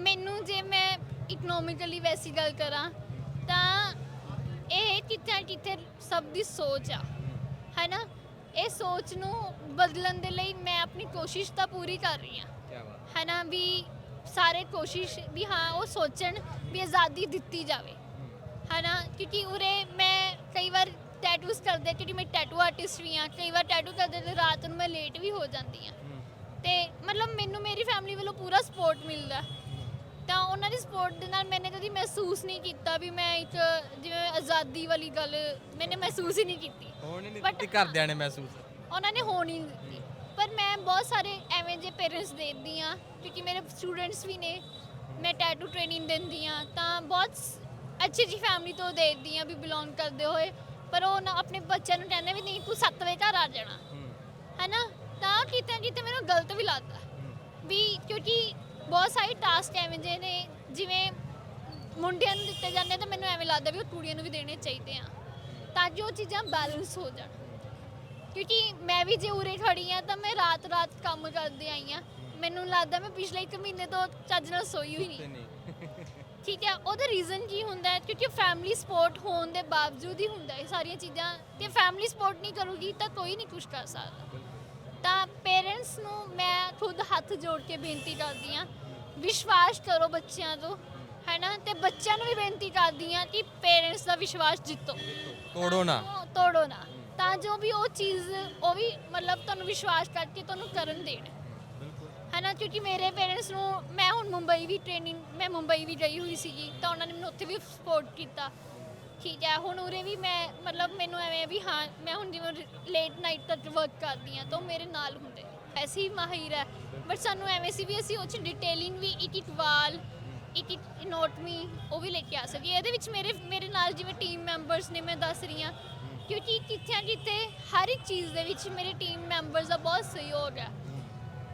ਮੈਨੂੰ ਜੇ ਮੈਂ ਇਕਨੋਮਿਕਲੀ ਵੈਸੀ ਗੱਲ ਕਰਾਂ ਤਾਂ ਇਹ ਨਾ ਕਿਤੇ ਸਭ ਦੀ ਸੋਚ ਆ ਹੈਨਾ? ਇਹ ਸੋਚ ਨੂੰ ਬਦਲਣ ਦੇ ਲਈ ਮੈਂ ਆਪਣੀ ਕੋਸ਼ਿਸ਼ ਤਾਂ ਪੂਰੀ ਕਰ ਰਹੀ ਹਾਂ। ਕੀ ਬਾਤ ਹੈਨਾ? ਵੀ ਸਾਰੇ ਕੋਸ਼ਿਸ਼ ਵੀ ਹਾਂ ਉਹ ਸੋਚਣ ਵੀ ਆਜ਼ਾਦੀ ਦਿੱਤੀ ਜਾਵੇ। ਹੈਨਾ? ਕਿਉਂਕਿ ਉਰੇ ਮੈਂ ਕਈ ਵਾਰ ਟੈਟੂਸ ਕਰਦੇ ਕਿਉਂਕਿ ਮੈਂ ਟੈਟੂ ਆਰਟਿਸਟ ਵੀ ਹਾਂ ਕਈ ਵਾਰ ਟੈਟੂ ਕਰਦੇ ਤੇ ਰਾਤ ਨੂੰ ਮੈਂ ਲੇਟ ਵੀ ਹੋ ਜਾਂਦੀ ਹਾਂ। ਤੇ ਮਤਲਬ ਮੈਨੂੰ ਮੇਰੀ ਫੈਮਿਲੀ ਵੱਲੋਂ ਪੂਰਾ ਸਪੋਰਟ ਮਿਲਦਾ। ਤਾਂ ਉਹਨਾਂ ਦੀ ਸਪੋਰਟ ਦੇ ਨਾਲ ਮੈंने ਕਦੀ ਮਹਿਸੂਸ ਨਹੀਂ ਕੀਤਾ ਵੀ ਮੈਂ ਇੱਕ ਜਿਵੇਂ ਆਜ਼ਾਦੀ ਵਾਲੀ ਗੱਲ ਮੈंने ਮਹਿਸੂਸ ਹੀ ਨਹੀਂ ਕੀਤੀ। ਹੋਣ ਨਹੀਂ But ਦਿੱਤੀ ਘਰਦਿਆਂ ਨੇ ਮਹਿਸੂਸ ਉਹਨਾਂ ਨੇ ਹੋਣ ਹੀ ਨਹੀਂ ਦਿੱਤੀ। ਪਰ ਮੈਂ ਬਹੁਤ ਸਾਰੇ ਐਵੇਂ ਜੇ ਪੇਰੈਂਟਸ ਦੇਖਦੀ ਆ ਕਿਉਂਕਿ ਮੇਰੇ ਸਟੂਡੈਂਟਸ ਵੀ ਨੇ ਮੈਂ ਟੈਟੂ ਟ੍ਰੇਨਿੰਗ ਦਿੰਦੀ ਆ ਤਾਂ ਬਹੁਤ ਸ- ਅੱਛੀ ਜੀ ਫੈਮਿਲੀ ਤੋਂ ਦੇਖਦੀ ਆ ਵੀ ਬਿਲੋਂਗ ਕਰਦੇ ਹੋਏ। ਪਰ ਉਹ ਨਾ ਆਪਣੇ ਬੱਚਿਆਂ ਨੂੰ ਕਹਿੰਦੇ ਵੀ ਨਹੀਂ ਤੂੰ 7 ਵਜੇ ਘਰ ਆ ਜਾਣਾ। ਹੈਨਾ? ਤਾਂ ਕਿਤੇ ਨਾ ਕਿਤੇ ਮੈਨੂੰ ਗਲਤ ਵੀ ਲੱਗਦਾ। ਵੀ ਕਿਉਂਕਿ ਬਹੁਤ ਸਾਰੇ ਟਾਸਕ ਐਵੇਂ ਜੇ ਨੇ ਜਿਵੇਂ ਮੁੰਡਿਆਂ ਨੂੰ ਦਿੱਤੇ ਜਾਂਦੇ ਤਾਂ ਮੈਨੂੰ ਐਵੇਂ ਲੱਗਦਾ ਵੀ ਉਹ ਕੁੜੀਆਂ ਨੂੰ ਵੀ ਦੇਣੇ ਚਾਹੀਦੇ ਆ ਤਾਂ ਜੋ ਚੀਜ਼ਾਂ ਬੈਲੈਂਸ ਹੋ ਜਾਣ। ਕਿਉਂਕਿ ਮੈਂ ਵੀ ਜੇ ਉਰੇ ਖੜੀ ਆ ਤਾਂ ਮੈਂ ਰਾਤ ਰਾਤ ਕੰਮ ਕਰਦੇ ਆਈ ਆ। ਮੈਨੂੰ ਲੱਗਦਾ ਮੈਂ ਪਿਛਲੇ 1 ਮਹੀਨੇ ਤੋਂ ਚੱਜ ਨਾਲ ਸੋਈ ਹੋਈ ਤੇ ਨਹੀਂ ਨਹੀਂ। ਠੀਕ ਹੈ ਉਹਦਾ ਰੀਜ਼ਨ ਕੀ ਹੁੰਦਾ ਹੈ? ਕਿਉਂਕਿ ਫੈਮਿਲੀ ਸਪੋਰਟ ਹੋਣ ਦੇ ਬਾਵਜੂਦ ਹੀ ਹੁੰਦਾ ਇਹ ਸਾਰੀਆਂ ਚੀਜ਼ਾਂ ਤੇ ਫੈਮਿਲੀ ਸਪੋਰਟ ਨਹੀਂ ਕਰੂਗੀ ਤਾਂ ਕੋਈ ਨਹੀਂ ਕੁਝ ਕਰ ਸਕਦਾ। ਤਾਂ ਪੇਰੈਂਟਸ ਨੂੰ ਮੈਂ ਖੁਦ ਹੱਥ ਜੋੜ ਕੇ ਬੇਨਤੀ ਕਰਦੀ ਆ ਵਿਸ਼ਵਾਸ ਕਰੋ ਬੱਚਿਆਂ ਤੋਂ ਹੈਨਾ? ਤੇ ਬੱਚਿਆਂ ਨੂੰ ਵੀ ਬੇਨਤੀ ਕਰਦੀ ਆ ਕਿ ਪੇਰੈਂਟਸ ਦਾ ਵਿਸ਼ਵਾਸ ਜਿੱਤੋ। ਤੋੜੋ ਨਾ। ਉਹ ਤੋੜੋ ਨਾ। ਤਾਂ ਜੋ ਵੀ ਉਹ ਚੀਜ਼ ਉਹ ਵੀ ਮਤਲਬ ਤੁਹਾਨੂੰ ਵਿਸ਼ਵਾਸ ਕਰਕੇ ਤੁਹਾਨੂੰ ਕਰਨ ਦੇਣ। ਹੈਨਾ? ਕਿਉਂਕਿ ਮੇਰੇ ਪੇਰੈਂਟਸ ਨੂੰ ਮੈਂ ਹੁਣ ਮੁੰਬਈ ਵੀ ਟ੍ਰੇਨਿੰਗ ਮੈਂ ਮੁੰਬਈ ਵੀ ਗਈ ਹੋਈ ਸੀਗੀ ਤਾਂ ਉਹਨਾਂ ਨੇ ਮੈਨੂੰ ਉੱਥੇ ਵੀ ਸਪੋਰਟ ਕੀਤਾ। ਠੀਕ ਹੈ, ਹੁਣ ਉਰੇ ਵੀ ਮੈਂ ਮਤਲਬ ਮੈਨੂੰ ਐਵੇਂ ਹੈ ਵੀ ਹਾਂ, ਮੈਂ ਹੁਣ ਜਿਵੇਂ ਲੇਟ ਨਾਈਟ ਤੱਕ ਵਰਕ ਕਰਦੀ ਆ ਤਾਂ ਉਹ ਮੇਰੇ ਨਾਲ ਹੁੰਦੇ। ਵੈਸੇ ਹੀ ਮਾਹਿਰ ਹੈ। ਬਟ ਸਾਨੂੰ ਐਵੇਂ ਸੀ ਵੀ ਅਸੀਂ ਉਹ ਚ ਡਿਟੇਲਿੰਗ ਵੀ ਇੱਕ ਇੱਕ ਵਾਲ, ਇੱਕ ਇੱਕ ਨੋਟਮੀ ਉਹ ਵੀ ਲੈ ਕੇ ਆ ਸਕੀਏ। ਇਹਦੇ ਵਿੱਚ ਮੇਰੇ ਮੇਰੇ ਨਾਲ ਜਿਵੇਂ ਟੀਮ ਮੈਂਬਰਸ ਨੇ ਮੈਂ ਦੱਸ ਰਹੀ ਹਾਂ। ਕਿਉਂਕਿ ਕਿੱਥੇ ਨਾ ਕਿਤੇ ਹਰ ਇੱਕ ਚੀਜ਼ ਦੇ ਵਿੱਚ ਮੇਰੇ ਟੀਮ ਮੈਂਬਰਸ ਦਾ ਬਹੁਤ ਸਹਿਯੋਗ ਹੈ।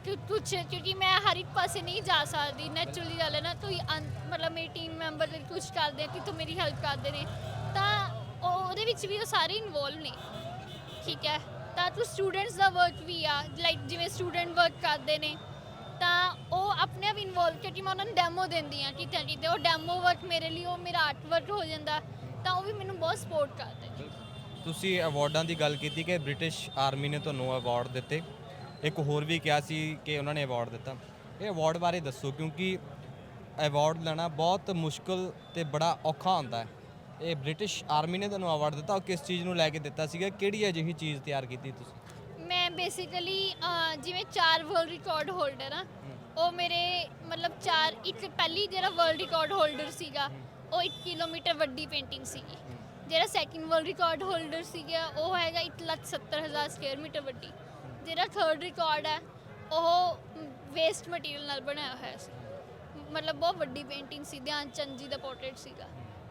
ਕਿ ਕੁਛ ਕਿਉਂਕਿ ਮੈਂ ਹਰ ਇੱਕ ਪਾਸੇ ਨਹੀਂ ਜਾ ਸਕਦੀ ਨੈਚੁਰਲੀ ਗੱਲ ਹੈ ਨਾ, ਤੂੰ ਅੰ- ਮਤਲਬ ਮੇਰੀ ਟੀਮ ਮੈਂਬਰ ਦੇ ਕੁਝ ਕਰਦੇ ਆ, ਤੂੰ ਮੇਰੀ ਹੈਲਪ ਕਰਦੇ ਨੇ, ਤਾਂ ਉਹ ਉਹਦੇ ਵਿੱਚ ਵੀ ਉਹ ਸਾਰੇ ਇਨਵੋਲਵ ਨੇ, ਠੀਕ ਹੈ? ਤਾਂ ਤੂੰ ਸਟੂਡੈਂਟਸ ਦਾ ਵਰਕ ਵੀ ਆ ਲਾਈਕ ਜਿਵੇਂ ਸਟੂਡੈਂਟ ਵਰਕ ਕਰਦੇ ਨੇ, ਤਾਂ ਉਹ ਆਪਣੇ ਆਪ ਇਨਵੋਲਵ ਕਿਉਂਕਿ ਮੈਂ ਉਹਨਾਂ ਨੂੰ ਡੈਮੋ ਦਿੰਦੀ ਆ ਕਿਤੇ ਨਾ ਕਿਤੇ ਉਹ ਡੈਮੋ ਵਰਕ ਮੇਰੇ ਲਈ, ਉਹ ਮੇਰਾ ਆਰਟ ਵਰਕ ਹੋ ਜਾਂਦਾ, ਤਾਂ ਉਹ ਵੀ ਮੈਨੂੰ ਬਹੁਤ ਸਪੋਰਟ ਕਰਦੇ ਨੇ। ਤੁਸੀਂ ਅਵਾਰਡਾਂ ਦੀ ਗੱਲ ਕੀਤੀ ਕਿ ਬ੍ਰਿਟਿਸ਼ ਆਰਮੀ ਨੇ ਤੁਹਾਨੂੰ ਅਵਾਰਡ ਦਿੱਤੇ। ਇੱਕ ਹੋਰ ਵੀ ਕਿਹਾ ਸੀ ਕਿ ਉਹਨਾਂ ਨੇ ਅਵਾਰਡ ਦਿੱਤਾ। ਇਹ ਅਵਾਰਡ ਬਾਰੇ ਦੱਸੋ ਕਿਉਂਕਿ ਅਵਾਰਡ ਲੈਣਾ ਬਹੁਤ ਮੁਸ਼ਕਲ ਤੇ ਬੜਾ ਔਖਾ ਹੁੰਦਾ ਹੈ। ਇਹ ਬ੍ਰਿਟਿਸ਼ ਆਰਮੀ ਨੇ ਤੁਹਾਨੂੰ ਅਵਾਰਡ ਦਿੱਤਾ ਉਹ ਕਿਸ ਚੀਜ਼ ਨੂੰ ਲੈ ਕੇ ਦਿੱਤਾ ਸੀਗਾ? ਕਿਹੜੀ ਅਜਿਹੀ ਚੀਜ਼ ਤਿਆਰ ਕੀਤੀ ਤੁਸੀਂ? ਮੈਂ ਬੇਸਿਕਲੀ ਜਿਵੇਂ ਚਾਰ ਵਰਲਡ ਰਿਕਾਰਡ ਹੋਲਡਰ ਆ ਉਹ ਮੇਰੇ ਮਤਲਬ ਚਾਰ ਇੱਕ ਪਹਿਲੀ ਜਿਹੜਾ ਵਰਲਡ ਰਿਕਾਰਡ ਹੋਲਡਰ ਸੀਗਾ ਉਹ 1 ਕਿਲੋਮੀਟਰ ਵੱਡੀ ਪੇਂਟਿੰਗ ਸੀਗੀ। ਜਿਹੜਾ ਸੈਕਿੰਡ ਵਰਲਡ ਰਿਕਾਰਡ ਹੋਲਡਰ ਸੀਗਾ ਉਹ ਹੈਗਾ 170000 ਸਕੁਅਰ ਮੀਟਰ ਵੱਡੀ। ਜਿਹੜਾ ਥਰਡ ਰਿਕਾਰਡ ਹੈ, ਉਹ ਵੇਸਟ ਮਟੀਰੀਅਲ ਨਾਲ ਬਣਾਇਆ ਹੋਇਆ ਸੀ। ਮਤਲਬ ਬਹੁਤ ਵੱਡੀ ਪੇਂਟਿੰਗ ਸੀ, ਧਿਆਨ ਚੰਦ ਜੀ ਦਾ ਪੋਰਟਰੇਟ ਸੀਗਾ।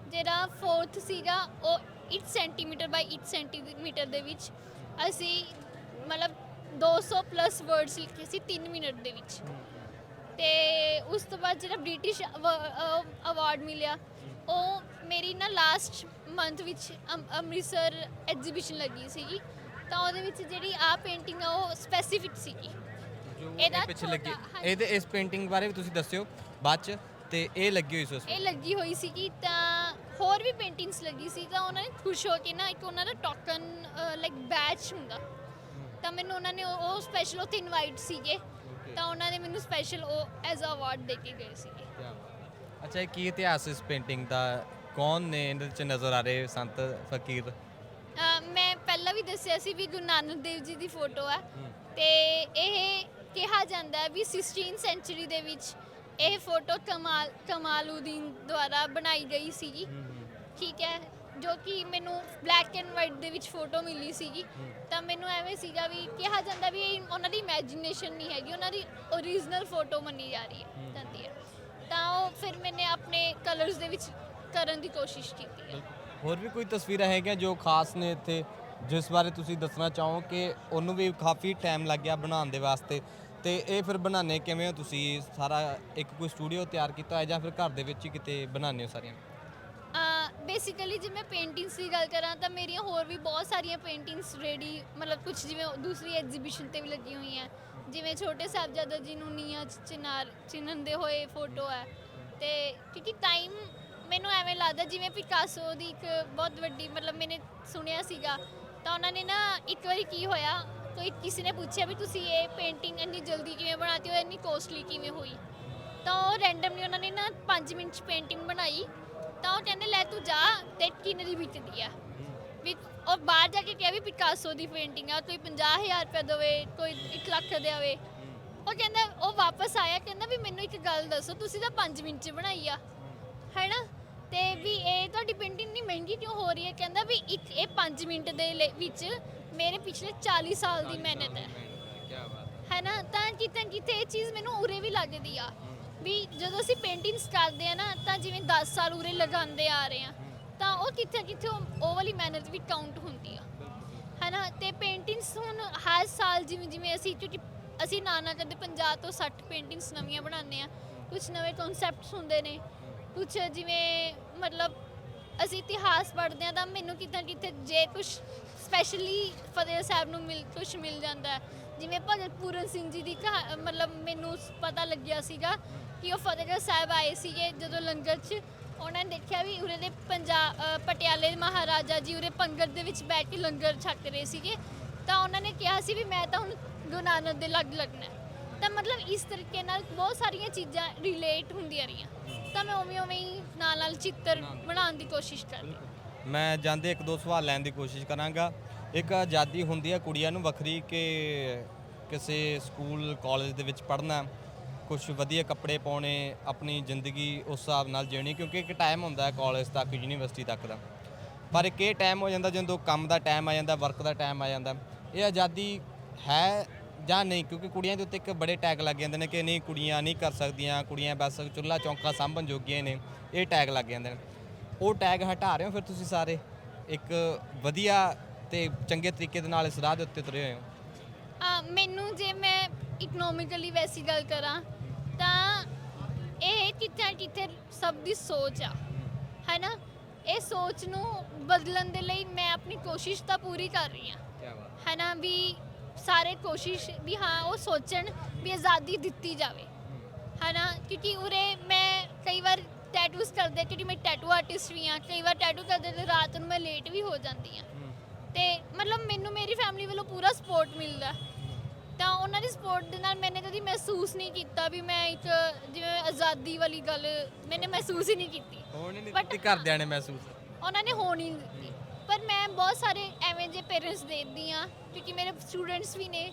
ਜਿਹੜਾ ਫੋਰਥ ਸੀਗਾ, ਉਹ 1 ਸੈਂਟੀਮੀਟਰ ਬਾਈ 1 ਸੈਂਟੀਮੀਟਰ ਦੇ ਵਿੱਚ ਅਸੀਂ ਮਤਲਬ 200 ਪਲੱਸ ਵਰਡਸ ਲਿਖੇ ਸੀ 3 ਮਿੰਟ ਦੇ ਵਿੱਚ। ਤੇ ਉਸ ਤੋਂ ਬਾਅਦ ਜਿਹੜਾ ਬ੍ਰਿਟਿਸ਼ ਅਵਾਰਡ ਮਿਲਿਆ, ਉਹ ਮੇਰੀ ਨਾ ਲਾਸਟ ਮੰਥ ਵਿੱਚ ਅੰਮ੍ਰਿਤਸਰ ਐਗਜ਼ੀਬਿਸ਼ਨ ਲੱਗੀ ਸੀਗੀ। ਤਾਂ ਉਹਦੇ ਵਿੱਚ ਜਿਹੜੀ ਆ ਪੇਂਟਿੰਗ ਆ ਉਹ ਸਪੈਸੀਫਿਕ ਸੀਗੀ। ਜੋ ਇਹਦਾ ਇਹ ਪਿੱਛੇ ਲੱਗੀ ਹਾਂਜੀ। ਇਹਦੇ ਇਸ ਪੇਂਟਿੰਗ ਬਾਰੇ ਵੀ ਤੁਸੀਂ ਦੱਸਿਓ ਬਾਅਦ ਚ ਤੇ ਇਹ ਲੱਗੀ ਹੋਈ ਸੀ ਉਸ ਇਹ ਲੱਗੀ ਹੋਈ ਸੀਗੀ ਤਾਂ ਹੋਰ ਵੀ ਪੇਂਟਿੰਗਸ ਲੱਗੀ ਸੀ ਤਾਂ ਉਹਨਾਂ ਨੇ ਖੁਸ਼ ਹੋ ਕੇ ਨਾ ਇੱਕ ਉਹਨਾਂ ਦਾ ਟੋਕਨ ਲਾਈਕ ਬੈਚ ਹੁੰਦਾ। ਤਾਂ ਮੈਨੂੰ ਉਹਨਾਂ ਨੇ ਉਹ- ਉਹ ਸਪੈਸ਼ਲ ਉੱਥੇ ਇਨਵਾਈਟ ਸੀਗੇ ਤਾਂ ਉਹਨਾਂ ਨੇ ਮੈਨੂੰ ਸਪੈਸ਼ਲ ਉਹ ਐਜ਼ ਅ ਅਵਾਰਡ ਦੇ ਕੇ ਗਏ ਸੀਗੇ। ਅੱਛਾ ਇਹ ਕੀ ਇਤਿਹਾਸ ਇਸ ਪੇਂਟਿੰਗ ਦਾ? ਕੌਣ ਨੇ? ਇਹਦੇ ਵਿੱਚ ਨਜ਼ਰ ਆ ਰਹੇ ਸੰਤ ਫਕੀਰ? ਪਹਿਲਾਂ ਵੀ ਦੱਸਿਆ ਸੀ ਵੀ ਗੁਰੂ ਨਾਨਕ ਦੇਵ ਜੀ ਦੀ ਫੋਟੋ ਹੈ। ਤੇ ਇਹ ਕਿਹਾ ਜਾਂਦਾ ਹੈ ਵੀ 16 ਸੈਂਚੁਰੀ ਦੇ ਵਿੱਚ ਇਹ ਫੋਟੋ ਕਮਾਲ ਕਮਾਲਉਦੀਨ ਦੁਆਰਾ ਬਣਾਈ ਗਈ ਸੀਗੀ। ਠੀਕ ਹੈ ਜੋ ਕਿ ਮੈਨੂੰ ਬਲੈਕ ਐਂਡ ਵਾਈਟ ਦੇ ਵਿੱਚ ਫੋਟੋ ਮਿਲੀ ਸੀਗੀ। ਤਾਂ ਮੈਨੂੰ ਐਵੇਂ ਸੀਗਾ ਵੀ ਕਿਹਾ ਜਾਂਦਾ ਵੀ ਇਹ ਉਹਨਾਂ ਦੀ ਇਮੇਜਿਨੇਸ਼ਨ ਨਹੀਂ ਹੈਗੀ ਉਹਨਾਂ ਦੀ ਓਰੀਜਨਲ ਫੋਟੋ ਮੰਨੀ ਜਾ ਰਹੀ ਹੈ ਜਾਂਦੀ ਹੈ। ਤਾਂ ਉਹ ਫਿਰ ਮੈंने ਆਪਣੇ ਕਲਰਸ ਦੇ ਵਿੱਚ ਕਰਨ ਦੀ ਕੋਸ਼ਿਸ਼ ਕੀਤੀ ਹੈ। ਹੋਰ ਵੀ ਕੋਈ ਤਸਵੀਰਾਂ ਹੈਗੀਆਂ ਜੋ ਖਾਸ ਨੇ ਇੱਥੇ? ਜਿਸ ਬਾਰੇ ਤੁਸੀਂ ਦੱਸਣਾ ਚਾਹੋ ਕਿ ਉਹਨੂੰ ਵੀ ਕਾਫੀ ਟਾਈਮ ਲੱਗ ਗਿਆ ਬਣਾਉਣ ਦੇ ਵਾਸਤੇ। ਤੇ ਇਹ ਫਿਰ ਬਣਾਉਂਦੇ ਕਿਵੇਂ ਹੋ ਤੁਸੀਂ? ਸਾਰਾ ਇੱਕ ਕੋਈ ਸਟੂਡੀਓ ਤਿਆਰ ਕੀਤਾ ਹੈ ਜਾਂ ਫਿਰ ਘਰ ਦੇ ਵਿੱਚ ਹੀ ਕਿਤੇ ਬਣਾਉਂਦੇ ਹੋ ਸਾਰੀਆਂ? ਬੇਸਿਕਲੀ ਜੇ ਮੈਂ ਪੇਂਟਿੰਗਸ ਦੀ ਗੱਲ ਕਰਾਂ ਤਾਂ ਮੇਰੀਆਂ ਹੋਰ ਵੀ ਬਹੁਤ ਸਾਰੀਆਂ ਪੇਂਟਿੰਗਸ ਰੈਡੀ ਮਤਲਬ ਕੁਝ ਜਿਵੇਂ ਦੂਸਰੀ ਐਗਜ਼ੀਬਿਸ਼ਨ ਤੇ ਵੀ ਲੱਗੀ ਹੋਈਆਂ। ਜਿਵੇਂ ਛੋਟੇ ਸਾਹਿਬਜ਼ਾਦਾ ਜੀ ਨੂੰ ਨੀਆਂ 'ਚ ਚਿਨਾਰ ਚਿੰਨ੍ਹਦੇ ਹੋਏ ਫੋਟੋ ਹੈ ਤੇ ਕਿਉਂਕਿ ਟਾਈਮ ਮੈਨੂੰ ਐਵੇਂ ਲੱਗਦਾ ਜਿਵੇਂ ਪਿਕਾਸੋ ਦੀ ਇੱਕ ਬਹੁਤ ਵੱਡੀ, ਮਤਲਬ ਮੈਨੇ ਸੁਣਿਆ ਸੀਗਾ। ਤਾਂ ਉਹਨਾਂ ਨੇ ਨਾ ਇੱਕ ਵਾਰੀ ਕੀ ਹੋਇਆ, ਕੋਈ ਕਿਸੇ ਨੇ ਪੁੱਛਿਆ ਵੀ ਤੁਸੀਂ ਇਹ ਪੇਂਟਿੰਗ ਇੰਨੀ ਜਲਦੀ ਕਿਵੇਂ ਬਣਾਤੀ ਹੋ ਇੰਨੀ ਕੋਸਟਲੀ ਕਿਵੇਂ ਹੋਈ? ਤਾਂ ਉਹ ਰੈਂਡਮਲੀ ਉਹਨਾਂ ਨੇ ਨਾ 5 ਮਿੰਟ ਚ ਪੇਂਟਿੰਗ ਬਣਾਈ। ਤਾਂ ਉਹ ਕਹਿੰਦੇ, ਲੈ ਤੂੰ ਜਾ ਤੇ ਕਿੰਨੇ ਦੀ ਵਿਕਦੀ ਆ। ਵੀ ਉਹ ਬਾਹਰ ਜਾ ਕੇ ਕਿਹਾ ਵੀ ਪਿਕਾਸੋ ਦੀ ਪੇਂਟਿੰਗ ਆ, ਕੋਈ 50000 ਰੁਪਏ ਦੇਵੇ, ਕੋਈ 1 ਲੱਖ ਦੇਵੇ। ਉਹ ਕਹਿੰਦਾ, ਉਹ ਵਾਪਸ ਆਇਆ, ਕਹਿੰਦਾ ਵੀ ਮੈਨੂੰ ਇੱਕ ਗੱਲ ਦੱਸੋ, ਤੁਸੀਂ ਤਾਂ 5 ਮਿੰਟ ਚ ਬਣਾਈ ਆ। ਹੈਨਾ ਤੇ ਵੀ ਇਹ ਤੁਹਾਡੀ ਪੇਂਟਿੰਗ ਨਹੀਂ ਮਹਿੰਗੀ ਕਿਉਂ ਹੋ ਰਹੀ ਹੈ? ਕਹਿੰਦਾ ਵੀ ਇੱਕ ਇਹ 5 ਮਿੰਟ ਦੇ ਲਈ- ਵਿੱਚ ਮੇਰੇ ਪਿਛਲੇ 40 ਸਾਲ ਦੀ ਮਿਹਨਤ ਹੈ। ਕੀ ਬਾਤ ਹੈ। ਨਾ? ਤਾਂ ਕਿਤੇ ਨਾ ਕਿਤੇ ਇਹ ਚੀਜ਼ ਮੈਨੂੰ ਉਰੇ ਵੀ ਲੱਗਦੀ ਆ। ਵੀ ਜਦੋਂ ਅਸੀਂ ਪੇਂਟਿੰਗਸ ਕਰਦੇ ਆ ਨਾ ਤਾਂ ਜਿਵੇਂ 10 ਸਾਲ ਉਰੇ ਲਗਾਉਂਦੇ ਆ ਰਹੇ ਆ ਤਾਂ ਉਹ ਕਿਤੇ ਨਾ ਕਿਤੇ ਉਹ ਉਹ ਵਾਲੀ ਮਿਹਨਤ ਵੀ ਕਾਊਂਟ ਹੁੰਦੀ ਆ। ਹੈ ਨਾ? ਤੇ ਪੇਂਟਿੰਗਸ ਹੁਣ ਹਰ ਸਾਲ ਜਿਵੇਂ ਜਿਵੇਂ ਅਸੀਂ ਕਿਉਂਕਿ ਅਸੀਂ ਨਾ ਨਾ ਕਰਦੇ 50 ਤੋਂ 60 ਪੇਂਟਿੰਗਸ ਨਵੀਆਂ ਬਣਾਉਂਦੇ ਆ। ਕੁਝ ਨਵੇਂ ਕਨਸੈਪਟਸ ਹੁੰਦੇ ਨੇ। ਕੁਝ ਜਿਵੇਂ ਮਤਲਬ ਅਸੀਂ ਇਤਿਹਾਸ ਪੜ੍ਹਦੇ ਆ ਤਾਂ ਮੈਨੂੰ ਕਿਤੇ ਨਾ ਕਿਤੇ ਜੇ ਕੁਝ ਸਪੈਸ਼ਲੀ ਫਤਿਹ ਸਾਹਿਬ ਨੂੰ ਮਿਲ ਕੁਝ ਮਿਲ ਜਾਂਦਾ ਹੈ। ਜਿਵੇਂ ਭਗਤ ਪੂਰਨ ਸਿੰਘ ਜੀ ਦੀ ਕਹਾ- ਮਤਲਬ ਮੈਨੂੰ ਪਤਾ ਲੱਗਿਆ ਸੀਗਾ ਕਿ ਉਹ ਫਤਿਹਗੜ੍ਹ ਸਾਹਿਬ ਆਏ ਸੀਗੇ ਜਦੋਂ ਲੰਗਰ 'ਚ। ਉਹਨਾਂ ਨੇ ਦੇਖਿਆ ਵੀ ਉਰੇ ਦੇ ਪੰਜਾਬ ਪਟਿਆਲੇ ਦੇ ਮਹਾਰਾਜਾ ਜੀ ਉਰੇ ਪੰਗਤ ਦੇ ਵਿੱਚ ਬੈਠ ਕੇ ਲੰਗਰ ਛਕ ਰਹੇ ਸੀਗੇ। ਤਾਂ ਉਹਨਾਂ ਨੇ ਕਿਹਾ ਸੀ ਵੀ ਮੈਂ ਤਾਂ ਹੁਣ ਗੁਰੂ ਨਾਨਕ ਦੇ ਲੱਗ ਲੱਗਣਾ ਹੈ। ਤਾਂ ਮਤਲਬ ਇਸ ਤਰੀਕੇ ਨਾਲ ਬਹੁਤ ਸਾਰੀਆਂ ਚੀਜ਼ਾਂ ਰਿਲੇਟ ਹੁੰਦੀਆਂ ਰਹੀਆਂ। ਤਾਂ ਮੈਂ ਉਵੇਂ ਉਵੇਂ ਹੀ ਨਾਲ ਨਾਲ ਚਿੱਤਰ ਬਣਾਉਣ ਦੀ ਕੋਸ਼ਿਸ਼ ਕਰਦੀ ਮੈਂ ਜਾਂਦੇ ਇੱਕ ਦੋ ਸਵਾਲ ਲੈਣ ਦੀ ਕੋਸ਼ਿਸ਼ ਕਰਾਂਗਾ। ਇੱਕ ਆਜ਼ਾਦੀ ਹੁੰਦੀ ਹੈ ਕੁੜੀਆਂ ਨੂੰ ਵੱਖਰੀ ਕਿ ਕਿਸੇ ਸਕੂਲ ਕਾਲਜ ਦੇ ਵਿੱਚ ਪੜ੍ਹਨਾ? ਕੁਝ ਵਧੀਆ ਕੱਪੜੇ ਪਾਉਣੇ ਆਪਣੀ ਜ਼ਿੰਦਗੀ ਉਸ ਹਿਸਾਬ ਨਾਲ ਜੀਣੀ ਕਿਉਂਕਿ ਇੱਕ ਟਾਈਮ ਹੁੰਦਾ ਹੈ ਕਾਲਜ ਤੱਕ ਯੂਨੀਵਰਸਿਟੀ ਤੱਕ ਦਾ। ਪਰ ਇੱਕ ਇਹ ਟਾਈਮ ਹੋ ਜਾਂਦਾ ਜਦੋਂ ਕੰਮ ਦਾ ਟਾਈਮ ਆ ਜਾਂਦਾ ਵਰਕ ਦਾ ਟਾਈਮ ਆ ਜਾਂਦਾ। ਇਹ ਆਜ਼ਾਦੀ ਹੈ ਜਾਂ ਨਹੀਂ ਕਿਉਂਕਿ ਕੁੜੀਆਂ ਦੇ ਉੱਤੇ ਇੱਕ ਬੜੇ ਟੈਗ ਲੱਗ ਜਾਂਦੇ ਨੇ ਕਿ ਨਹੀਂ ਕੁੜੀਆਂ ਨਹੀਂ ਕਰ ਸਕਦੀਆਂ ਕੁੜੀਆਂ ਬਸ ਚੁੱਲ੍ਹਾ ਚੌਂਕਾ ਸਾਂਭਣ ਜੋਗੀਆਂ ਨੇ ਇਹ ਟੈਗ ਲੱਗ ਜਾਂਦੇ ਨੇ। ਉਹ ਟੈਗ ਹਟਾ ਰਹੇ ਹੋ ਫਿਰ ਤੁਸੀਂ ਸਾਰੇ? ਇੱਕ ਵਧੀਆ ਤੇ ਚੰਗੇ ਤਰੀਕੇ ਦੇ ਨਾਲ ਇਸ ਰਾਹ ਦੇ ਉੱਤੇ ਤੁਰੇ ਹੋਏ ਹੋ। ਆ ਮੈਨੂੰ ਜੇ ਮੈਂ ਇਕਨੋਮਿਕਲੀ ਵੈਸੀ ਗੱਲ ਕਰਾਂ ਤਾਂ ਇਹ ਨਾ ਕਿਤੇ ਸਭ ਦੀ ਸੋਚ ਆ। ਹੈ ਨਾ ਇਹ ਸੋਚ ਨੂੰ ਬਦਲਣ ਦੇ ਲਈ ਮੈਂ ਆਪਣੀ ਕੋਸ਼ਿਸ਼ ਤਾਂ ਪੂਰੀ ਕਰ ਰਹੀ ਹਾਂ। ਕੀ ਬਾਤ। ਹੈ ਨਾ ਵੀ ਸਾਰੇ ਕੋਸ਼ਿਸ਼ ਵੀ ਹਾਂ ਉਹ ਸੋਚਣ ਵੀ ਆਜ਼ਾਦੀ ਦਿੱਤੀ ਜਾਵੇ। ਹੈ ਨਾ ਕਿਉਂਕਿ ਉਰੇ ਮੈਂ ਕਈ ਵਾਰ ਟੈਟੂਸ ਕਰਦੇ ਕਿਉਂਕਿ ਮੈਂ ਟੈਟੂ ਆਰਟਿਸਟ ਵੀ ਹਾਂ ਕਈ ਵਾਰ ਟੈਟੂ ਕਰਦੇ ਤੇ ਰਾਤ ਨੂੰ ਮੈਂ ਲੇਟ ਵੀ ਹੋ ਜਾਂਦੀ ਹਾਂ। ਤੇ ਮਤਲਬ ਮੈਨੂੰ ਮੇਰੀ ਫੈਮਿਲੀ ਵੱਲੋਂ ਪੂਰਾ ਸਪੋਰਟ ਮਿਲਦਾ। ਤਾਂ ਉਹਨਾਂ ਦੀ ਸਪੋਰਟ ਦੇ ਨਾਲ ਮੈंने ਕਦੀ ਮਹਿਸੂਸ ਨਹੀਂ ਕੀਤਾ ਵੀ ਮੈਂ ਇੱਕ ਜਿਵੇਂ ਆਜ਼ਾਦੀ ਵਾਲੀ ਗੱਲ ਮੈंने ਮਹਿਸੂਸ ਹੀ ਨਹੀਂ ਕੀਤੀ। ਹੋਣ ਹੀ ਨਹੀਂ But ਦਿੱਤੀ ਘਰਦਿਆਂ ਨੇ ਮਹਿਸੂਸ। ਉਹਨਾਂ ਨੇ ਹੋਣ ਨਹੀਂ ਦਿੱਤੀ। ਪਰ ਮੈਂ ਬਹੁਤ ਸਾਰੇ ਐਵੇਂ ਜੇ ਪੇਰੈਂਟਸ ਦੇਖਦੀ ਆ ਕਿਉਂਕਿ ਮੇਰੇ ਸਟੂਡੈਂਟਸ ਵੀ ਨੇ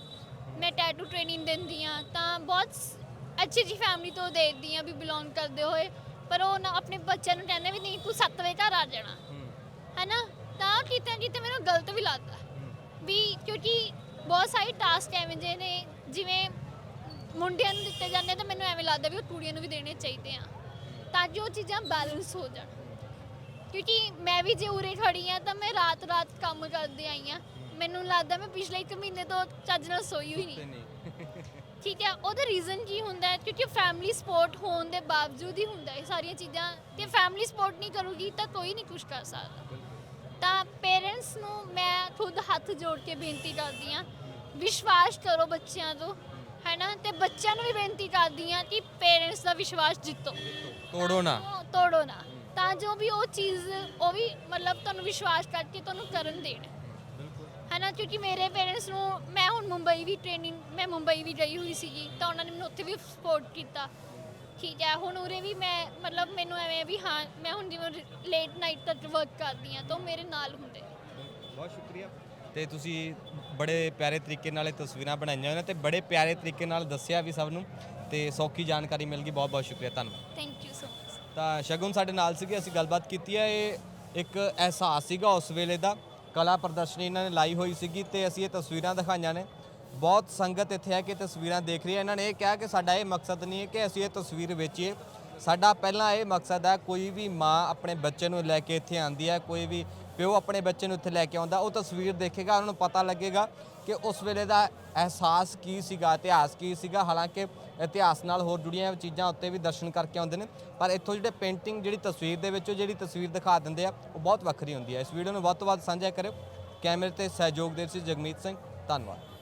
ਮੈਂ ਟੈਟੂ ਟ੍ਰੇਨਿੰਗ ਦਿੰਦੀ ਆ ਤਾਂ ਬਹੁਤ ਸ- ਅੱਛੀ ਜੀ ਫੈਮਿਲੀ ਤੋਂ ਦੇਖਦੀ ਆ ਵੀ ਬਿਲੋਂਗ ਕਰਦੇ ਹੋਏ ਪਰ ਉਹ ਨਾ ਆਪਣੇ ਬੱਚਿਆਂ ਨੂੰ ਕਹਿੰਦੇ ਵੀ ਨਹੀਂ ਤੂੰ 7 ਵਜੇ ਘਰ ਆ ਜਾਣਾ ਹੈਨਾ ਤਾਂ ਕਿਤੇ ਨਾ ਕਿਤੇ ਮੈਨੂੰ ਗਲਤ ਵੀ ਲੱਗਦਾ ਵੀ ਕਿਉਂਕਿ ਬਹੁਤ ਸਾਰੇ ਟਾਸਕ ਐਵੇਂ ਜੇ ਨੇ ਜਿਵੇਂ ਮੁੰਡਿਆਂ ਨੂੰ ਦਿੱਤੇ ਜਾਂਦੇ ਆ ਤਾਂ ਮੈਨੂੰ ਐਵੇਂ ਲੱਗਦਾ ਵੀ ਉਹ ਕੁੜੀਆਂ ਨੂੰ ਵੀ ਦੇਣੇ ਚਾਹੀਦੇ ਆ ਤਾਂ ਕਿ ਉਹ ਚੀਜ਼ਾਂ ਬੈਲੈਂਸ ਹੋ ਜਾਣ ਕਿਉਂਕਿ ਮੈਂ ਵੀ ਜੇ ਉਰੇ ਖੜੀ ਆ ਤਾਂ ਮੈਂ ਰਾਤ ਰਾਤ ਕੰਮ ਕਰਦੇ ਆਈ ਆ ਮੈਨੂੰ ਲੱਗਦਾ ਮੈਂ ਪਿਛਲੇ 1 ਮਹੀਨੇ ਤੋਂ ਚੱਜ ਨਾਲ ਸੋਈ ਹੋਈ ਨਹੀਂ। ਠੀਕ ਹੈ ਉਹਦਾ ਰੀਜ਼ਨ ਕੀ ਹੁੰਦਾ ਹੈ? ਕਿਉਂਕਿ ਫੈਮਿਲੀ ਸਪੋਰਟ ਹੋਣ ਦੇ ਬਾਵਜੂਦ ਹੀ ਹੁੰਦਾ ਇਹ ਸਾਰੀਆਂ ਚੀਜ਼ਾਂ। ਤੇ ਫੈਮਿਲੀ ਸਪੋਰਟ ਨਹੀਂ ਕਰੂਗੀ ਤਾਂ ਕੋਈ ਨਹੀਂ ਕੁਝ ਕਰ ਸਕਦਾ। ਤਾਂ ਪੇਰੈਂਟਸ ਨੂੰ ਮੈਂ ਖੁਦ ਹੱਥ ਜੋੜ ਕੇ ਬੇਨਤੀ ਕਰਦੀ ਆ ਵਿਸ਼ਵਾਸ ਕਰੋ ਬੱਚਿਆਂ ਤੋਂ ਹੈਨਾ? ਤੇ ਬੱਚਿਆਂ ਨੂੰ ਵੀ ਬੇਨਤੀ ਕਰਦੀ ਆ ਕਿ ਪੇਰੈਂਟਸ ਦਾ ਵਿਸ਼ਵਾਸ ਜਿੱਤੋ। ਤੋੜੋ ਨਾ। ਤੋੜੋ ਨਾ। ਤਾਂ ਜੋ ਵੀ ਉਹ ਚੀਜ਼ ਉਹ ਵੀ ਮਤਲਬ ਤੁਹਾਨੂੰ ਵਿਸ਼ਵਾਸ ਕਰਕੇ ਤੁਹਾਨੂੰ ਕਰਨ ਦੇਣ। ਹੈ ਨਾ ਕਿਉਂਕਿ ਮੇਰੇ ਪੇਰੈਂਟਸ ਨੂੰ ਮੈਂ ਹੁਣ ਮੁੰਬਈ ਵੀ ਟ੍ਰੇਨਿੰਗ ਮੈਂ ਮੁੰਬਈ ਵੀ ਗਈ ਹੋਈ ਸੀਗੀ ਤਾਂ ਉਹਨਾਂ ਨੇ ਮੈਨੂੰ ਉੱਥੇ ਵੀ ਸਪੋਰਟ ਕੀਤਾ। ਠੀਕ ਹੈ ਹੁਣ ਉਰੇ ਵੀ ਮੈਂ ਮਤਲਬ ਮੈਨੂੰ ਐਵੇਂ ਵੀ ਹਾਂ ਮੈਂ ਹੁਣ ਜਿਵੇਂ ਲੇਟ ਨਾਈਟ ਤੱਕ ਵਰਕ ਕਰਦੀ ਆ ਤਾਂ ਉਹ ਮੇਰੇ ਨਾਲ ਹੁੰਦੇ ਬਹੁਤ ਸ਼ੁਕਰੀਆ। ਤੇ ਤੁਸੀਂ ਬੜੇ ਪਿਆਰੇ ਤਰੀਕੇ ਨਾਲ ਇਹ ਤਸਵੀਰਾਂ ਬਣਾਈਆਂ ਹੋਈਆਂ ਨੇ ਤੇ ਬੜੇ ਪਿਆਰੇ ਤਰੀਕੇ ਨਾਲ ਦੱਸਿਆ ਵੀ ਸਭ ਨੂੰ ਤੇ ਸੌਖੀ ਜਾਣਕਾਰੀ ਮਿਲ ਗਈ ਬਹੁਤ ਬਹੁਤ ਸ਼ੁਕਰੀਆ ਧੰਨਵਾਦ। ਥੈਂਕ ਯੂ ਸੋ ਮਚ ਤਾਂ ਸ਼ਗੁਨ ਸਾਡੇ ਨਾਲ ਸੀਗੇ ਅਸੀਂ ਗੱਲਬਾਤ ਕੀਤੀ ਹੈ ਇਹ ਇੱਕ ਅਹਿਸਾਸ ਸੀਗਾ ਉਸ ਵੇਲੇ ਦਾ ਕਲਾ ਪ੍ਰਦਰਸ਼ਨੀ ਇਹਨਾਂ ਨੇ ਲਾਈ ਹੋਈ ਸੀਗੀ ਤੇ ਅਸੀਂ ਇਹ ਤਸਵੀਰਾਂ ਦਿਖਾਈਆਂ ਨੇ। ਬਹੁਤ ਸੰਗਤ ਇੱਥੇ ਆ ਕੇ ਤਸਵੀਰਾਂ ਦੇਖ ਰਹੀ ਹੈ। ਇਹਨਾਂ ਨੇ ਇਹ ਕਿਹਾ ਕਿ ਸਾਡਾ ਇਹ ਮਕਸਦ ਨਹੀਂ ਹੈ ਕਿ ਅਸੀਂ ਇਹ ਤਸਵੀਰ ਵੇਚੀਏ। ਸਾਡਾ ਪਹਿਲਾਂ ਇਹ ਮਕਸਦ ਹੈ ਕੋਈ ਵੀ ਮਾਂ ਆਪਣੇ ਬੱਚੇ ਨੂੰ ਲੈ ਕੇ ਇੱਥੇ ਆਂਦੀ ਹੈ, ਕੋਈ ਵੀ ਪਿਓ ਆਪਣੇ ਬੱਚੇ ਨੂੰ ਇੱਥੇ ਲੈ ਕੇ ਆਉਂਦਾ, ਉਹ ਤਸਵੀਰ ਦੇਖੇਗਾ, ਉਹਨਾਂ ਨੂੰ ਪਤਾ ਲੱਗੇਗਾ ਕਿ ਉਸ ਵੇਲੇ ਦਾ ਅਹਿਸਾਸ ਕੀ ਸੀਗਾ, ਇਤਿਹਾਸ ਕੀ ਸੀਗਾ। ਹਾਲਾਂਕਿ ਇਤਿਹਾਸ ਨਾਲ ਹੋਰ ਜੁੜੀਆਂ ਚੀਜ਼ਾਂ ਉੱਤੇ ਵੀ ਦਰਸ਼ਨ ਕਰਕੇ ਆਉਂਦੇ ਨੇ, ਪਰ ਇੱਥੋਂ ਜਿਹੜੇ ਪੇਂਟਿੰਗ ਜਿਹੜੀ ਤਸਵੀਰ ਦੇ ਵਿੱਚੋਂ ਜਿਹੜੀ ਤਸਵੀਰ ਦਿਖਾ ਦਿੰਦੇ ਆ, ਉਹ ਬਹੁਤ ਵੱਖਰੀ ਹੁੰਦੀ ਹੈ ਇਸ ਵੀਡੀਓ ਨੂੰ ਵੱਧ ਤੋਂ ਵੱਧ ਸਾਂਝਾ ਕਰਿਓ। ਕੈਮਰੇ ਤੇ ਸਹਿਯੋਗ ਦੇ ਸੀ ਜਗਮੀਤ ਸਿੰਘ, ਧੰਨਵਾਦ।